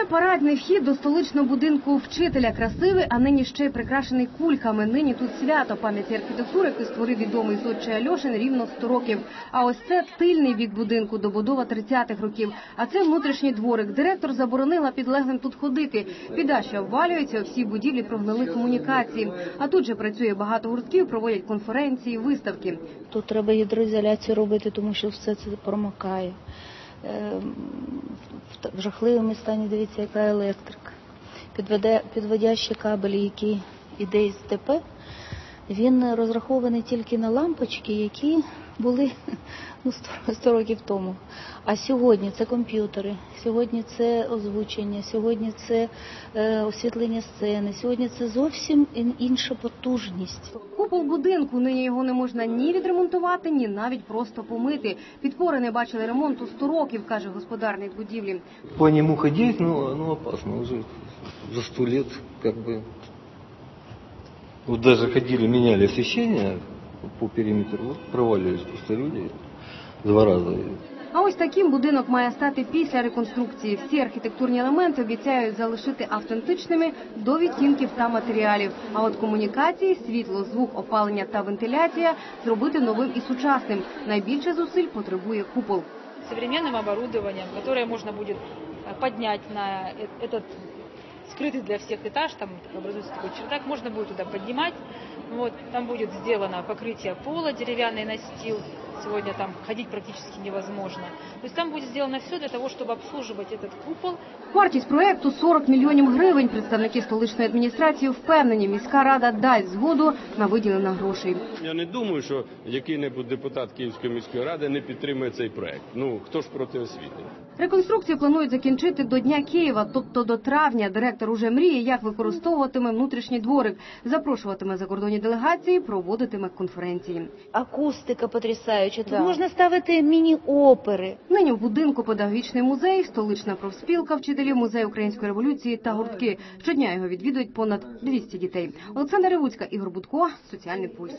Це парадний вхід до столичного будинку вчителя. Красивий, а нині ще й прикрашений кульками. Нині тут свято пам'яті архітектури, який створив відомий зодчий Альошин рівно 100 років. А ось це тильний бік будинку, добудова 30-х років. А це внутрішній дворик. Директор заборонила підлеглим тут ходити. Біда, що обвалюється, у всій будівлі прогнили комунікації. А тут же працює багато гуртків, проводять конференції, виставки. Тут треба гідроізоляцію робити, тому що все це промокає. Ем, В жахливому стані дивіться, яка електрика. Підведе, підводящі кабелі, які іде із ТП, він розрахований тільки на лампочки, які були ну, 100, 100 років тому. А сьогодні це комп'ютери, сьогодні це озвучення, сьогодні це е, освітлення сцени, сьогодні це зовсім інша потужність. Купол будинку нині його не можна ні відремонтувати, ні навіть просто помити. Підпори не бачили ремонту 100 років, каже господарник будівлі. По нему ходить, ну, ну опасно уже за сто лет, как бы. Вот даже ходили, меняли освещение по периметру, вот проваливались просто люди два раза. А ось таким будинок має стати після реконструкції. Всі архітектурні елементи обіцяють залишити автентичними до відтінків та матеріалів. А от комунікації, світло, звук, опалення та вентиляція зробити новим і сучасним. Найбільше зусиль потребує купол. современным оборудованием, которое можно будет э, поднять на э- этот скрытый для всех этаж, там образуется такой чердак, можно будет туда поднимать. Вот, там будет сделано покрытие пола, деревянный настил. Сегодня там ходить практически невозможно. То есть там будет сделано все для того, чтобы обслуживать этот купол Вартість проекту 40 мільйонів гривень. Представники столичної адміністрації впевнені, міська рада дасть згоду на виділення грошей. Я не думаю, що який-небудь депутат Київської міської ради не підтримує цей проект. Ну хто ж проти освіти? Реконструкцію планують закінчити до Дня Києва, тобто до травня. Директор уже мріє, як використовуватиме внутрішній дворик, запрошуватиме закордонні делегації, проводитиме конференції. Акустика потрясаюча. Тут Да. можна ставити міні-опери. Нині в будинку педагогічний музей, столична профспілка вчителів, музей української революції та гуртки. Щодня його відвідують понад 200 дітей. Олександра Ревуцька, Ігор Будко, Соціальний пульс.